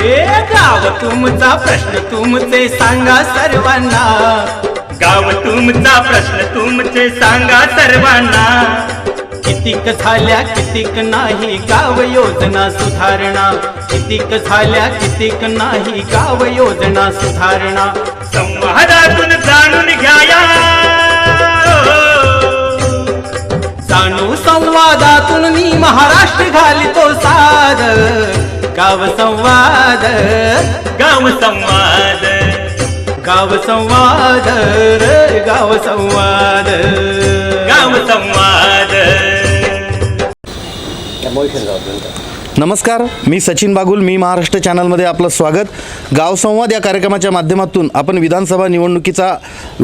ए गाव तुमचा प्रश्न तुमचे सांगा सर्वांना. गाव तुमचा प्रश्न तुमचे सांगा सर्वांना. कितीक झाल्या कितीक नाही गाव योजना सुधारणा. कितीक झाल्या कितीक नाही गाव योजना सुधारणा. संवादातून जाणून घ्याया. जाणू संवादातून मी महाराष्ट्र घालितो साद. गाव संवाद. गाव संवाद. गाव संवाद रे गाव संवाद. गाव संवाद. नमस्कार मी सचिन बागुल मी महाराष्ट्र चॅनलमध्ये आपलं स्वागत. गाव संवाद या कार्यक्रमाच्या माध्यमातून आपण विधानसभा निवडणुकीचा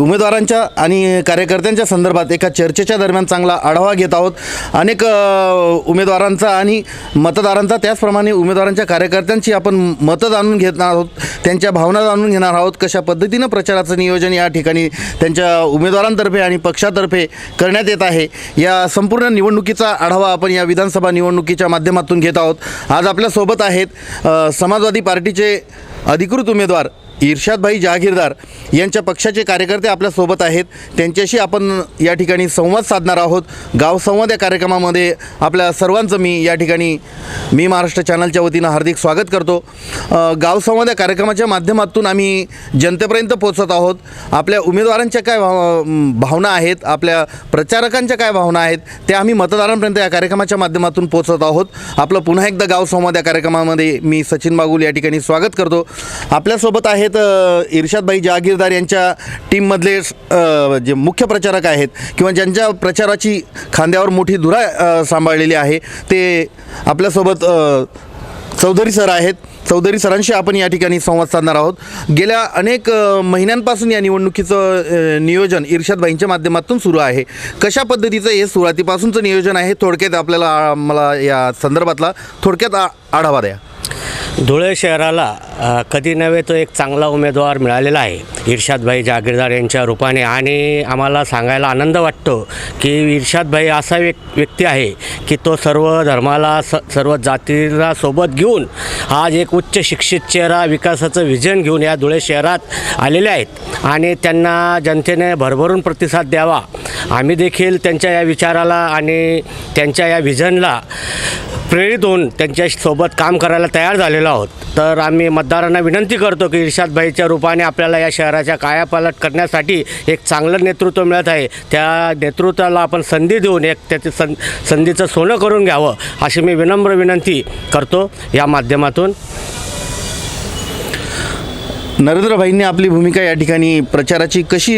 उमेदवारांच्या आणि कार्यकर्त्यांच्या संदर्भात एका चर्चेच्या दरम्यान चांगला आढावा घेत आहोत. अनेक उमेदवारांचा आणि मतदारांचा त्याचप्रमाणे उमेदवारांच्या कार्यकर्त्यांची आपण मतं जाणून घेणार आहोत त्यांच्या भावना जाणून घेणार आहोत. कशा पद्धतीनं प्रचाराचं नियोजन या ठिकाणी त्यांच्या उमेदवारांतर्फे आणि पक्षातर्फे करण्यात येत आहे या संपूर्ण निवडणुकीचा आढावा आपण या विधानसभा निवडणुकीच्या माध्यमातून घेत आहोत. आज आपल्यासोबत आहेत समाजवादी पार्टीचे अधिकृत उमेदवार इर्शादभाई जहागीरदार यांच्या पक्षाचे कार्यकर्ते आपल्यासोबत आहेत. त्यांच्याशी आपण या ठिकाणी संवाद साधणार आहोत. गाव संवाद या कार्यक्रमामध्ये आपल्या सर्वांचं मी या ठिकाणी मी महाराष्ट्र चॅनलच्या वतीनं हार्दिक स्वागत करतो. गावसंवाद गाव संवाद या कार्यक्रमाच्या माध्यमातून आम्ही जनतेपर्यंत पोचत आहोत. आपल्या उमेदवारांच्या काय भाव भावना आहेत? आपल्या प्रचारकांच्या काय भावना आहेत? त्या आम्ही मतदारांपर्यंत या कार्यक्रमाच्या माध्यमातून पोचत आहोत. आपलं पुन्हा एकदा गाव संवाद या कार्यक्रमामध्ये मी सचिन बागुल या ठिकाणी स्वागत करतो. आपल्यासोबत आहे आहेत अ, इर्शादभाई जहागीरदार यांच्या टीममधले जे मुख्य प्रचारक आहेत किंवा ज्यांच्या प्रचाराची खांद्यावर मोठी धुरा सांभाळलेली आहे ते आपल्यासोबत चौधरी सर आहेत. चौधरी सरांशी आपण या ठिकाणी संवाद साधणार आहोत. गेल्या अनेक महिन्यांपासून या निवडणुकीचं नियोजन इर्शादबाईंच्या माध्यमातून सुरू आहे. कशा पद्धतीचं हे सुरुवातीपासूनचं नियोजन आहे? थोडक्यात आपल्याला मला या संदर्भातला थोडक्यात आ- आढावा द्या. धुळे शहराला कधी नव्हे तो एक चांगला उमेदवार मिळालेला आहे. इर्शादभाई जागीरदार यांच्या रूपाने आणि आम्हाला सांगायला आनंद वाटतो की इर्शादभाई असा व्यक् व्यक्ती आहे की तो सर्व धर्माला स सर्व जातीला सोबत घेऊन आज एक उच्च शिक्षित चेहरा विकासाचं व्हिजन घेऊन या धुळे शहरात आलेले आहेत आणि त्यांना जनतेने भरभरून प्रतिसाद द्यावा. आम्ही देखील त्यांच्या या विचाराला आणि त्यांच्या या व्हिजनला प्रेरित होऊन त्यांच्यासोबत काम करायला तयार झालेलो आहोत. तर आम्ही मतदारांना विनंती करतो की इर्शादभाईच्या रूपाने आपल्याला या शहराच्या कायापालट करण्यासाठी एक चांगलं नेतृत्व मिळत आहे. त्या नेतृत्वाला आपण संधी देऊन एक त्याचे सं संधीचं सोनं करून घ्यावं अशी मी विनम्र विनंती करतो. या माध्यमातून नरेंद्रभाईंनी आपली भूमिका या ठिकाणी प्रचाराची कशी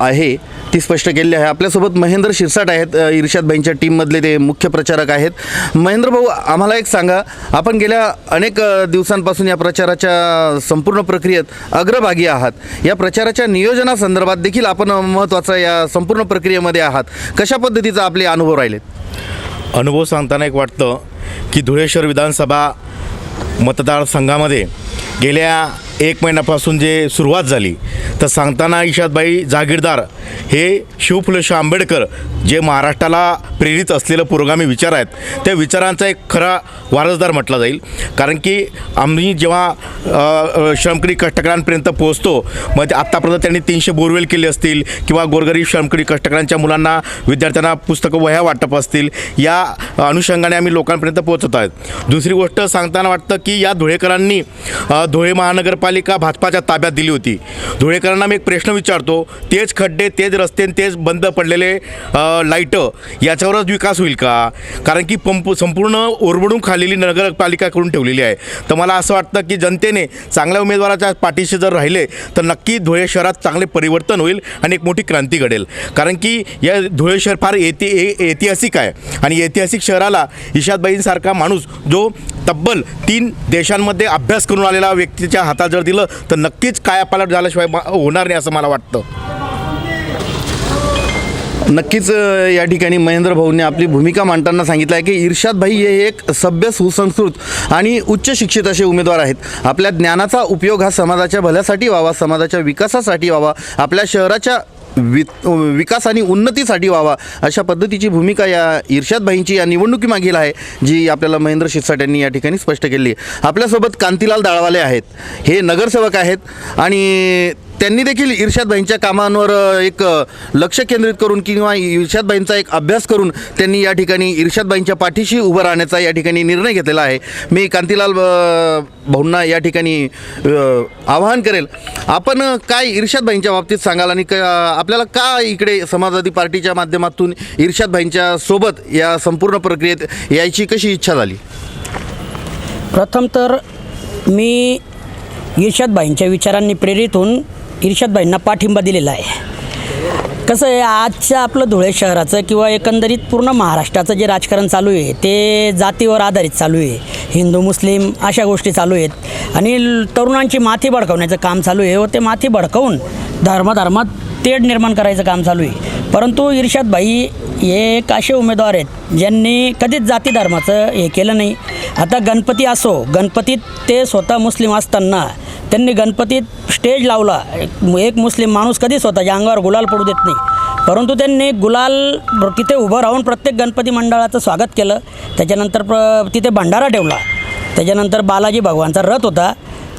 आहे? ती स्पष्ट केलेली आहे. आपल्यासोबत महेंद्र शिरसाट आहेत. इर्षाद भाईंच्या टीममधले ते मुख्य प्रचारक आहेत. महेंद्र भाऊ आम्हाला एक सांगा. आपण गेल्या अनेक दिवसांपासून या प्रचाराच्या संपूर्ण प्रक्रियेत अग्रभागी आहात. या प्रचाराच्या नियोजनासंदर्भात देखील आपण महत्त्वाचा या संपूर्ण प्रक्रियेमध्ये आहात. कशा पद्धतीचा आपले अनुभव राहिलेत? अनुभव सांगताना एक वाटतं की धुळेश्वर विधानसभा मतदारसंघामध्ये गेल्या एक महिन्यापासून जे सुरुवात झाली तर सांगताना इशादबाई जागीरदार हे शिवफुले आंबेडकर जे महाराष्ट्राला प्रेरित असलेलं पुरोगामी विचार आहेत त्या विचारांचा एक खरा वारसदार म्हटला जाईल. कारण की आम्ही जेव्हा श्रमकडी कष्टकरांपर्यंत श्रमकरी कष्टकऱ्यांपर्यंत पोहोचतो मग ते आत्तापर्यंत त्यांनी तीनशे बोरवेल केले असतील किंवा गोरगरीब श्रमकरी कष्टकऱ्यांच्या मुलांना विद्यार्थ्यांना पुस्तकं वह्या वाटप असतील या अनुषंगाने आम्ही लोकांपर्यंत पोहोचत आहेत. दुसरी गोष्ट सांगताना वाटतं की या धुळेकरांनी धुळे महानगर महापालिका भाजपाच्या ताब्यात दिली होती. धुळेकरांना मी एक प्रश्न विचारतो तेच खड्डे तेच रस्ते तेच बंद पडलेले लाइट लाईटं याच्यावरच विकास होईल का? कारण की पंप संपूर्ण ओरबडून खालेली नगरपालिका करून ठेवलेली आहे. तर मला असं वाटतं की जनतेने चांगल्या उमेदवाराच्या पाठीशी जर राहिले तर नक्की धुळे शहरात चांगले परिवर्तन होईल आणि एक मोठी क्रांती घडेल. कारण की या धुळे शहर फार ऐति ए- ऐतिहासिक आहे आणि ऐतिहासिक शहराला इशादबाईंसारखा माणूस जो तब्बल तीन देशांमध्ये अभ्यास करून आलेला व्यक्तीच्या हातात जर दिलं तर नक्कीच कायापालट झाल्याशिवाय होणार नाही असं मला वाटतं. नक्कीच या ठिकाणी महेंद्र भाऊंनी आपली भूमिका मांडताना सांगितलं आहे की इर्शाद भाई हे एक सभ्य सुसंस्कृत आणि उच्च शिक्षित असे उमेदवार आहेत. आपल्या ज्ञानाचा उपयोग हा समाजाच्या भल्यासाठी व्हावा समाजाच्या विकासासाठी व्हावा आपल्या शहराच्या वि विकास आणि उन्नतीसाठी व्हावा अशा पद्धतीची भूमिका या इर्शादभाईंची या निवडणुकीमागील आहे जी आपल्याला महेंद्र शिरसाट यांनी या ठिकाणी स्पष्ट केली. आपल्यासोबत कांतीलाल दाळवाले आहेत. हे नगरसेवक आहेत आणि त्यांनी देखील इर्शादभाईंच्या कामांवर एक लक्ष केंद्रित करून किंवा इर्शादभाईंचा एक अभ्यास करून त्यांनी या ठिकाणी इर्शादभाईंच्या पाठीशी उभं राहण्याचा या ठिकाणी निर्णय घेतलेला आहे. मी कांतीलाल भाऊंना या ठिकाणी आवाहन करेल. आपण काय इर्शादभाईंच्या बाबतीत सांगाल आणि क आपल्याला का इकडे समाजवादी पार्टीच्या माध्यमातून इर्शादभाईंच्या सोबत या संपूर्ण प्रक्रियेत यायची कशी इच्छा झाली? प्रथम तर मी इर्षदभाईंच्या विचारांनी प्रेरित होऊन इर्षदभाईंना पाठिंबा दिलेला आहे. कसं आहे आजच्या आपलं धुळे शहराचं किंवा एकंदरीत पूर्ण महाराष्ट्राचं जे राजकारण चालू आहे ते जातीवर आधारित चालू आहे. हिंदू मुस्लिम अशा गोष्टी चालू आहेत. आणि तरुणांची माथी भडकवण्याचं काम चालू आहे व ते माथी भडकवून धर्मधर्मात तेढ निर्माण करायचं काम चालू आहे. परंतु इर्षादभाई हे एक असे उमेदवार आहेत ज्यांनी कधीच जाती धर्माचं हे केलं नाही. आता गणपती असो गणपतीत ते स्वतः मुस्लिम असताना त्यांनी गणपतीत स्टेज लावला. एक- एक मुस्लिम माणूस कधी स्वतःच्या अंगावर गुलाल पडू देत नाही. परंतु त्यांनी गुलाल तिथे उभं राहून प्रत्येक गणपती मंडळाचं स्वागत केलं. त्याच्यानंतर प्र तिथे भंडारा ठेवला. त्याच्यानंतर बालाजी भगवानचा रथ होता.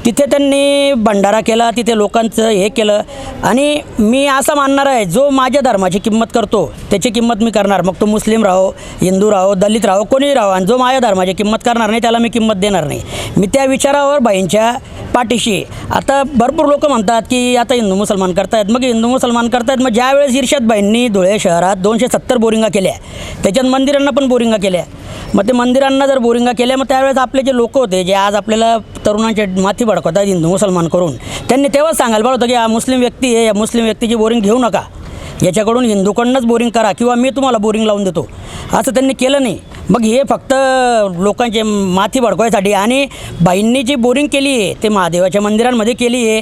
तिथे त्यांनी भंडारा केला तिथे लोकांचं हे केलं. आणि मी असं मानणार आहे जो माझ्या धर्माची किंमत करतो त्याची किंमत मी करणार. मग तो मुस्लिम राहो हिंदू राहो दलित राहो कोणीही राहो आणि जो माझ्या धर्माची किंमत करणार नाही त्याला मी किंमत देणार नाही. मी त्या विचारावर बाईंच्या पाठीशी. आता भरपूर लोक म्हणतात की आता हिंदू मुसलमान करतायत. मग हिंदू मुसलमान करतायत मग ज्यावेळेस इर्षादबाईंनी धुळे शहरात दोनशे सत्तर बोरिंगा केल्या. त्याच्यात मंदिरांना पण बोरिंगा केल्या. मग ते मंदिरांना जर बोरिंगा केल्या मग त्यावेळेस आपले जे लोक होते जे आज आपल्याला तरुणांचे माथी भडकवतात हिंदू मुसलमान करून. त्यांनी तेव्हाच सांगायला पाहिजे होतं की हा मुस्लिम व्यक्ती आहे या मुस्लिम व्यक्तीची बोरिंग घेऊ नका. याच्याकडून हिंदूकडनंच बोरिंग करा किंवा मी तुम्हाला बोरिंग लावून देतो. असं त्यांनी केलं नाही. मग हे फक्त लोकांचे माथी भडकवायसाठी आणि बाईंनी जी बोरिंग केली आहे ते महादेवाच्या मंदिरांमध्ये केली आहे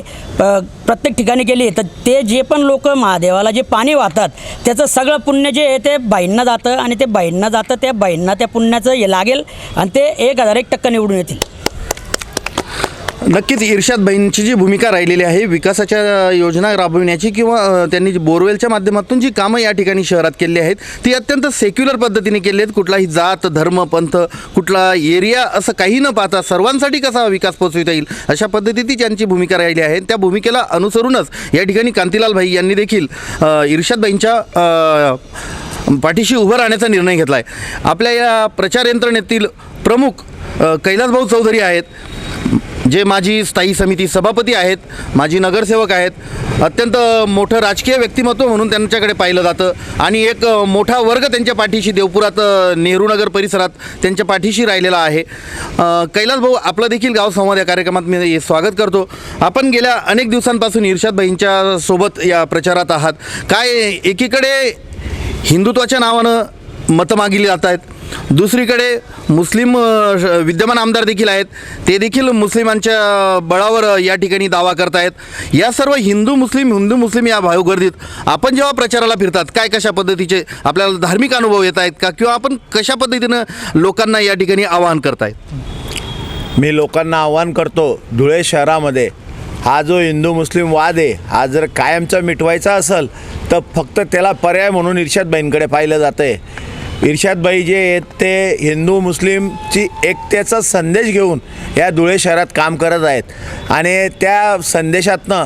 प्रत्येक ठिकाणी केली आहे तर ते जे पण लोक महादेवाला जे पाणी वाहतात त्याचं सगळं पुण्य जे आहे ते बाईंना जातं आणि ते बाईंना जातं त्या बाईंना त्या पुण्याचं हे लागेल आणि ते एक हजार एक टक्का निवडून येतील. नक्कीच इर्शादबाईंची जी भूमिका राहिलेली आहे विकासाच्या योजना राबविण्याची किंवा त्यांनी जी बोरवेलच्या माध्यमातून जी कामं या ठिकाणी शहरात केली आहेत ती अत्यंत सेक्युलर पद्धतीने केली आहेत. कुठलाही जात धर्म पंथ कुठला एरिया असं काही न पाहता सर्वांसाठी कसा विकास पोचविता येईल अशा पद्धतीची त्यांची भूमिका राहिली आहे. त्या भूमिकेला अनुसरूनच या ठिकाणी कांतीलाल भाई यांनी देखील अ, इर्शादबाईंच्या पाठीशी उभं राहण्याचा निर्णय घेतला आहे आपल्या या प्रचार यंत्रणेतील प्रमुख कैलासभाऊ चौधरी आहेत. जे माझी स्थायी समिती सभापती आहेत माझी नगरसेवक आहेत अत्यंत मोठं राजकीय व्यक्तिमत्व म्हणून त्यांच्याकडे पाहिलं जातं. आणि एक मोठा वर्ग त्यांच्या पाठीशी देवपुरात नेहरू नेहरूनगर परिसरात त्यांच्या पाठीशी राहिलेला आहे. कैलास भाऊ आपलं देखील गाव संवाद या कार्यक्रमात मी स्वागत करतो. आपण गेल्या अनेक दिवसांपासून इर्शादबाईंच्या सोबत या प्रचारात आहात. काय एकीकडे हिंदुत्वाच्या नावानं मतं मागिली जात आहेत दुसरीकडे मुस्लिम श- विद्यमान आमदार देखील आहेत. ते देखील मुस्लिमांच्या बळावर या ठिकाणी दावा करतायत. या सर्व हिंदू मुस्लिम हिंदू मुस्लिम या भावगर्दीत आपण जेव्हा प्रचाराला फिरतात काय कशा पद्धतीचे आपल्याला धार्मिक अनुभव येत आहेत का? किंवा आपण कशा पद्धतीनं लोकांना या ठिकाणी आवाहन करतायत? मी लोकांना आवाहन करतो धुळे शहरामध्ये हा जो हिंदू मुस्लिम वाद आहे हा जर कायमचा मिटवायचा असेल तर फक्त त्याला पर्याय म्हणून इर्शादबाईंकडे पाहिलं जातं आहे इर्शादबाई जे आहेत ते हिंदू मुस्लिमची एकतेचा संदेश घेऊन या धुळे शहरात काम करत आहेत. आणि त्या संदेशातनं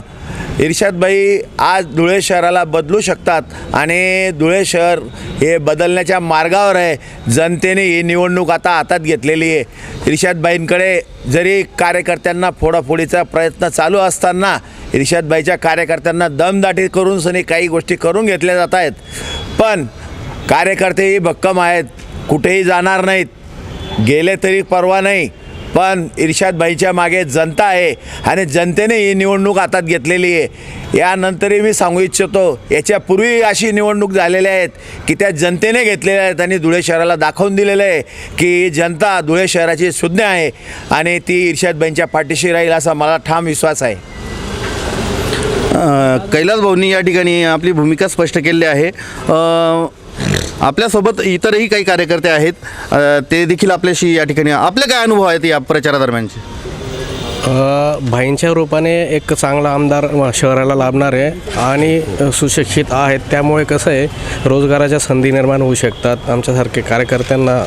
इर्शादबाई आज धुळे शहराला बदलू शकतात आणि धुळे शहर हे बदलण्याच्या मार्गावर आहे. जनतेने ही निवडणूक आता हातात घेतलेली आहे. इर्शादबाईंकडे जरी कार्यकर्त्यांना फोडाफोडीचा प्रयत्न चालू असताना इर्शादबाईच्या कार्यकर्त्यांना दमदाटी करून सनी काही गोष्टी करून घेतल्या जात आहेत. पण कार्यकर्तेही भक्कम आहेत. कुठेही जाणार नाहीत. गेले तरी परवा नाही. पण इर्शादबाईच्या मागे जनता आहे आणि जनतेने ही निवडणूक हातात घेतलेली आहे. यानंतरही मी सांगू इच्छितो याच्यापूर्वी अशी निवडणूक झालेल्या आहेत की त्या जनतेने घेतलेल्या आहेत आणि धुळे शहराला दाखवून दिलेलं आहे की जनता धुळे शहराची सुज्ञ आहे आणि ती इर्शादबाईंच्या पाठीशी राहील असा मला ठाम विश्वास आहे. कैलास भाऊंनी या ठिकाणी आपली भूमिका स्पष्ट केलेली आहे. आपल्यासोबत इतरही काही कार्यकर्ते आहेत. ते देखील आपल्याशी या ठिकाणी आपले काय अनुभव आहेत या प्रचारादरम्यानचे? भाईंच्या रूपाने एक चांगला आमदार शहराला लाभणार आहे आणि सुशिक्षित आहेत. त्यामुळे कसं आहे रोजगाराच्या संधी निर्माण होऊ शकतात. आमच्यासारखे कार्यकर्त्यांना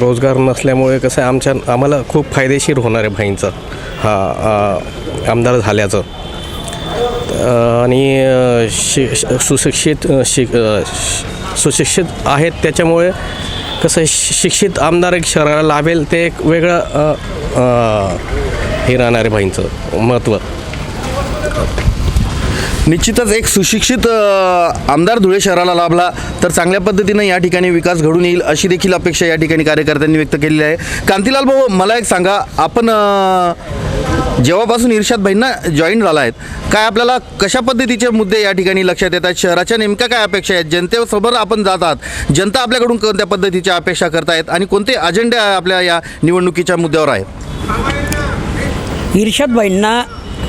रोजगार नसल्यामुळे कसं आहे आमच्या आम्हाला खूप फायदेशीर होणार आहे भाईंचं हा आमदार झाल्याचं. आणि शि श- सुशिक्षित शिक श- सुशिक्षित आहेत. त्याच्यामुळे कसं आहे, शिक्षित आमदार एक शहराला लाभेल ते एक वेगळं हे राहणार आहे भाईंचं महत्त्व. निश्चितच एक सुशिक्षित आमदार धुळे शहराला लाभला तर चांगल्या पद्धतीनं या ठिकाणी विकास घडून येईल अशी देखील अपेक्षा या ठिकाणी कार्यकर्त्यांनी व्यक्त केलेली आहे. कांतीलाल भाऊ मला एक सांगा आपण जेव्हापासून इर्षाद भाईंना जॉईन झाला आहेत काय आपल्याला कशा पद्धतीचे मुद्दे या ठिकाणी लक्षात येतात शहराच्या नेमक्या काय अपेक्षा आहेत? जनतेसमोर आपण जात आहात. जनता आपल्याकडून कोणत्या पद्धतीच्या अपेक्षा करतायत आणि कोणते अजेंडे आपल्या या निवडणुकीच्या मुद्द्यावर आहेत? इर्षदबाईंना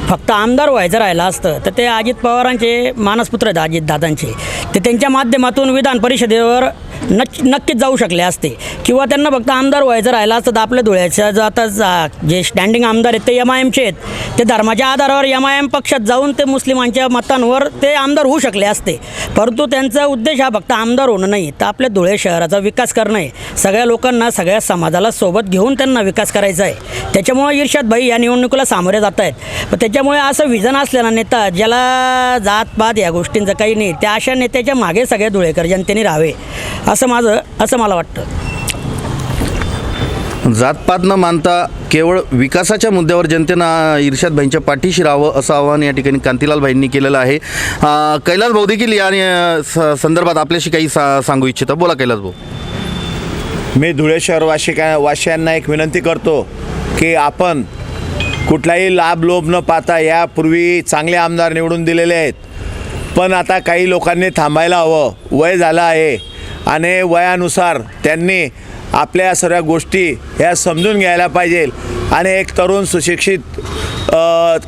फक्त आमदार व्हायचं राहिलं असतं तर ते अजित पवारांचे मानसपुत्र आहेत अजितदादांचे ते त्यांच्या माध्यमातून विधान परिषदेवर नक्की नक्कीच जाऊ शकले असते. किंवा त्यांना फक्त आमदार व्हायचं राहिलं असतं तर आपल्या धुळ्याच्या जो आता जा- जे स्टँडिंग आमदार आहेत ते एम आय एमचे आहेत. ते धर्माच्या आधारावर एम आय एम पक्षात जाऊन ते मुस्लिमांच्या मतांवर ते आमदार होऊ शकले असते. परंतु त्यांचा उद्देश हा फक्त आमदार होणं नाही तर आपल्या धुळे शहराचा विकास करणं आहे. सगळ्या लोकांना सगळ्या समाजाला सोबत घेऊन त्यांना विकास करायचा आहे. त्याच्यामुळे इर्षाद भाई या निवडणुकीला सामोरे जात आहेत. पण त्याच्यामुळे असं विजन असलेला नेता ज्याला जात पात या गोष्टींचं काही नाही त्या अशा नेत्याच्या मागे सगळे धुळेकर जनतेने राहावे. असं माझं असं मला वाटतं. जातपात न मानता केवळ विकासाच्या मुद्द्यावर जनतेनं इर्षाद भाईंच्या पाठीशी राहावं असं आवाहन या ठिकाणी कांतीलाल भाईंनी केलेलं आहे. कैलास भाऊ देखील या संदर्भात आपल्याशी काही सा सांगू इच्छिता. बोला कैलास भाऊ. मी धुळे शहरवासी का वासियांना एक विनंती करतो की आपण कुठलाही लाभ लोभ न पाहता यापूर्वी चांगले आमदार निवडून दिलेले आहेत. पण आता काही लोकांनी थांबायला हवं. वय झालं आहे. आणि वयानुसार त्यांनी आपल्या सर्व गोष्टी ह्या समजून घ्यायला पाहिजे. आणि एक तरुण सुशिक्षित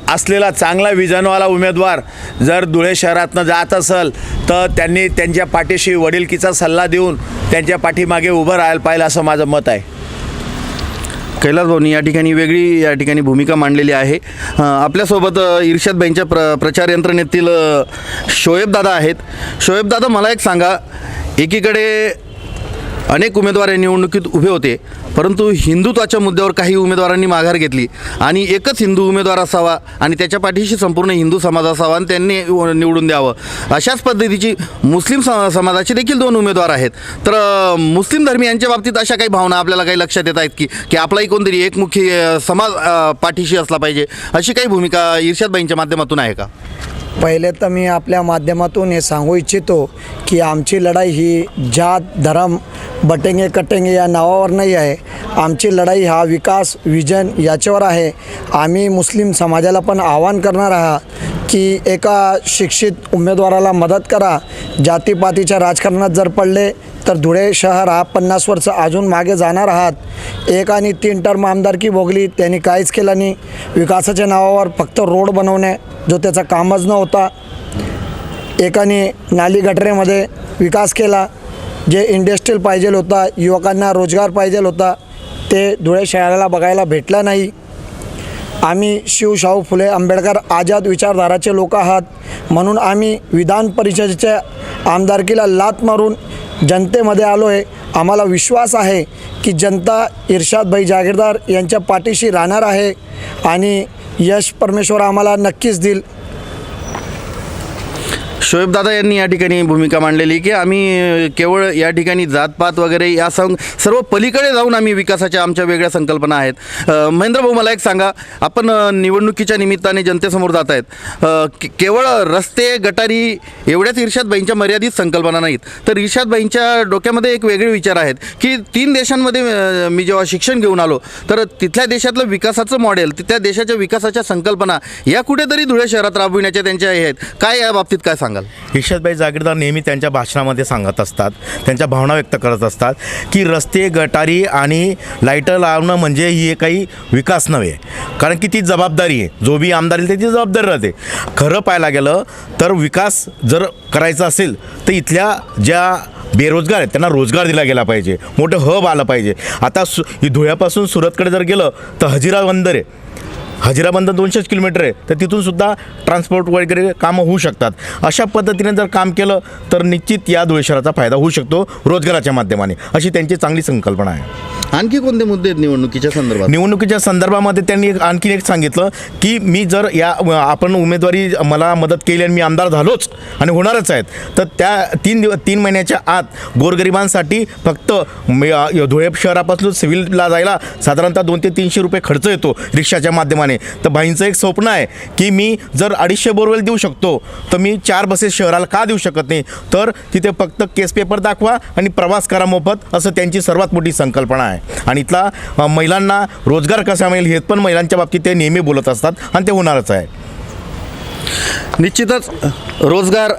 असलेला चांगला विजनवाला उमेदवार जर धुळे शहरातनं जात असेल तर त्यांनी त्यांच्या पाठीशी वडिलकीचा सल्ला देऊन त्यांच्या पाठीमागे उभं राहायला पाहिजे असं माझं मत आहे. कैलास भाऊनी या ठिकाणी वेगळी या ठिकाणी भूमिका मांडलेली आहे. आपल्यासोबत अं, भाईंच्या प्र प्रचार यंत्रणेतील शोएबदादा आहेत. शोएबदादा मला एक सांगा एकीकडे अनेक उमेदवार या निवडणुकीत उभे होते परंतु हिंदुत्वाच्या मुद्द्यावर काही उमेदवारांनी माघार घेतली आणि एकच हिंदू उमेदवार असावा आणि त्याच्या पाठीशी संपूर्ण हिंदू समाज असावा आणि त्यांनी निवडून द्यावं. अशाच पद्धतीची मुस्लिम स- समाजाचे देखील दोन उमेदवार आहेत. तर मुस्लिम धर्मियांच्या बाबतीत अशा काही भावना आपल्याला काही लक्षात येत आहेत की की आपलाही कोणतरी एकमुखी समाज पाठीशी असला पाहिजे अशी काही भूमिका इर्षादबाईंच्या माध्यमातून आहे का? पहिले तर मी आपल्या माध्यमातून हे सांगू इच्छितो की आमची लढाई ही जात धर्म बटेंगे कटेंगे या नावावर नाही आहे. आमची लढाई हा विकास विजन याच्यावर आहे. आम्ही मुस्लिम समाजाला पण आवाहन करणार आहात की एका शिक्षित उमेदवाराला मदत करा. जातीपातीच्या राजकारणात जर पडले तर धुळे शहर हा पन्नास वर्ष अजून मागे जाणार आहात. एक आणि तीन टर्म आमदारकी भोगली त्यांनी काहीच केलं नाही. विकासाच्या नावावर फक्त रोड बनवणे जो त्याचा कामच नव्हता. एकाने नाली गटरेमध्ये विकास केला. जे इंडस्ट्रीयल पाहिजे होता युवकांना रोजगार पाहिजे होता ते धुळे शहराला बघायला भेटला नाही. आम्ही शिवशाहू फुले आंबेडकर आझाद विचारधाराचे लोक आहात. म्हणून आम्ही विधान परिषदेच्या आमदारकीला लात मारून जनतेमध्ये आलो आहे आम्हाला विश्वास आहे की जनता इर्षादभाई जागीरदार यांच्या पाठीशी राहणार आहे आणि यश परमेश्वर आम्हाला नक्कीच देईल. शोएब दादा यांनी या ठिकाणी भूमिका मांडलेली की आम्ही केवळ या ठिकाणी जातपात वगैरे या सं सर्व पलीकडे जाऊन आम्ही विकासाच्या आमच्या वेगळ्या संकल्पना आहेत. महेंद्रभाऊ महेंद्र भाऊ मला एक सांगा आपण निवडणुकीच्या निमित्ताने जनतेसमोर जात आहेत. के- केवळ रस्ते गटारी एवढ्याच इर्षादबाईंच्या मर्यादित संकल्पना नाहीत. तर इर्षादबाईंच्या डोक्यामध्ये एक वेगळे विचार आहेत की तीन देशांमध्ये मी जेव्हा शिक्षण घेऊन आलो तर तिथल्या देशातलं विकासाचं मॉडेल तिथल्या देशाच्या विकासाच्या संकल्पना या कुठेतरी धुळे शहरात राबविण्याच्या त्यांच्या हे आहेत. काय या बाबतीत काय सांगाल? ईर्षदभाई जागीरदार नेहमी त्यांच्या भाषणामध्ये सांगत असतात. त्यांच्या भावना व्यक्त करत असतात की रस्ते गटारी आणि लाईटर लावणं म्हणजे ही काही विकास नव्हे. कारण की ती जबाबदारी आहे. जो बी आमदार येईल त्याची जबाबदारी राहते. खरं पाहायला गेलं तर विकास जर करायचा असेल तर इथल्या ज्या बेरोजगार आहेत त्यांना रोजगार दिला गेला पाहिजे. मोठं हब आलं पाहिजे. आता सु धुळ्यापासून सुरतकडे जर गेलं तर हजिरा बंदर आहे. हजिराबंद दोनशेच किलोमीटर आहे. तर तिथून सुद्धा ट्रान्सपोर्ट वगैरे कामं होऊ शकतात. अशा पद्धतीने जर काम केलं तर निश्चित या धुळे शहराचा फायदा होऊ शकतो रोजगाराच्या माध्यमाने. अशी त्यांची चांगली संकल्पना आहे. आणखी कोणते मुद्दे आहेत निवडणुकीच्या संदर्भात? निवडणुकीच्या संदर्भामध्ये त्यांनी एक- आणखीन एक सांगितलं की मी जर या आपण उमेदवारी मला मदत केली आणि मी आमदार झालोच आणि होणारच आहेत तर त्या तीन दिव तीन महिन्याच्या आत गोरगरिबांसाठी फक्त धुळे शहरापासून सिव्हिलला जायला साधारणतः दोन ते तीनशे रुपये खर्च येतो रिक्षाच्या माध्यमाने. तर भाईंचं एक स्वप्न आहे की मी जर अडीचशे बोरवेल देऊ शकतो तर मी चार बसेस शहराला का देऊ शकत नाही? तर तिथे फक्त केस पेपर दाखवा आणि प्रवास करा मोफत असं त्यांची सर्वात मोठी संकल्पना आहे. आणि इथला महिलांना रोजगार कसा मिळेल हे पण महिलांच्या बाबतीत ते नेहमी बोलत असतात आणि ते होणारच आहे. निश्चितच रोजगार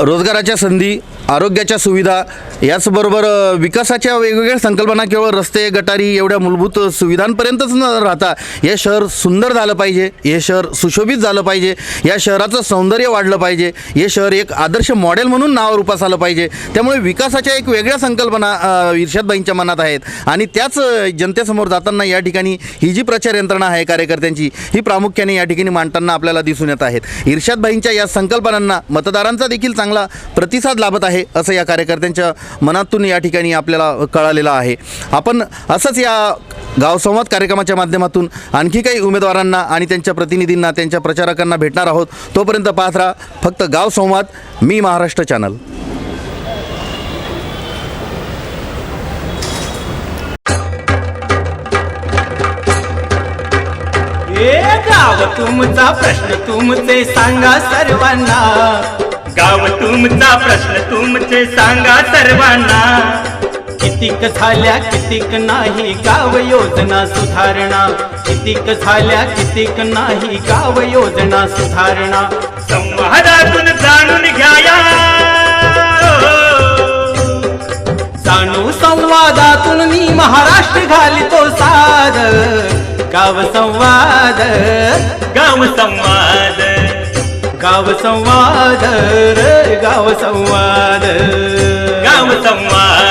रोजगाराच्या संधी आरोग्याच्या सुविधा याचबरोबर विकासाच्या वेगवेगळ्या संकल्पना केवळ रस्ते गटारी एवढ्या मूलभूत सुविधांपर्यंतच न राहता हे शहर सुंदर झालं पाहिजे हे शहर सुशोभित झालं पाहिजे या शहराचं सौंदर्य वाढलं पाहिजे हे शहर एक आदर्श मॉडेल म्हणून नाव रूपास आलं पाहिजे. त्यामुळे विकासाच्या एक वेगळ्या संकल्पना इर्षादबाईंच्या मनात आहेत. आणि त्याच जनतेसमोर जाताना या ठिकाणी ही जी प्रचार यंत्रणा आहे कार्यकर्त्यांची ही प्रामुख्याने या ठिकाणी मांडताना आपल्याला दिसून येत आहेत. इर्षादबाईंच्या या संकल्पनांना मतदारांचा देखील चांगला प्रतिसाद लाभत आहे. असं या कार्यकर्त्यांच्या मनातून या ठिकाणी आपल्याला कळालेलं आहे. आपण असंच या गावसंवाद कार्यक्रमाच्या माध्यमातून आणखी काही उमेदवारांना आणि त्यांच्या प्रतिनिधींना त्यांच्या प्रचारकांना भेटणार आहोत. तोपर्यंत पाहत राहा फक्त गावसंवाद मी महाराष्ट्र चॅनल. तुमचा प्रश्न तुमचे सांगा सर्वांना. गाव तुमचा प्रश्न तुमचे सांगा सर्वांना. कितीक झाल्या कितीक नाही गाव योजना सुधारणा. कितीक झाल्या कितीक नाही गाव योजना सुधारणा. संवादातून जाणून घ्याया. जाणू संवादातून मी महाराष्ट्र घालितो साद. गाव संवाद. गाव संवाद. गाव संवाद रे गाव संवाद. गाव संवाद.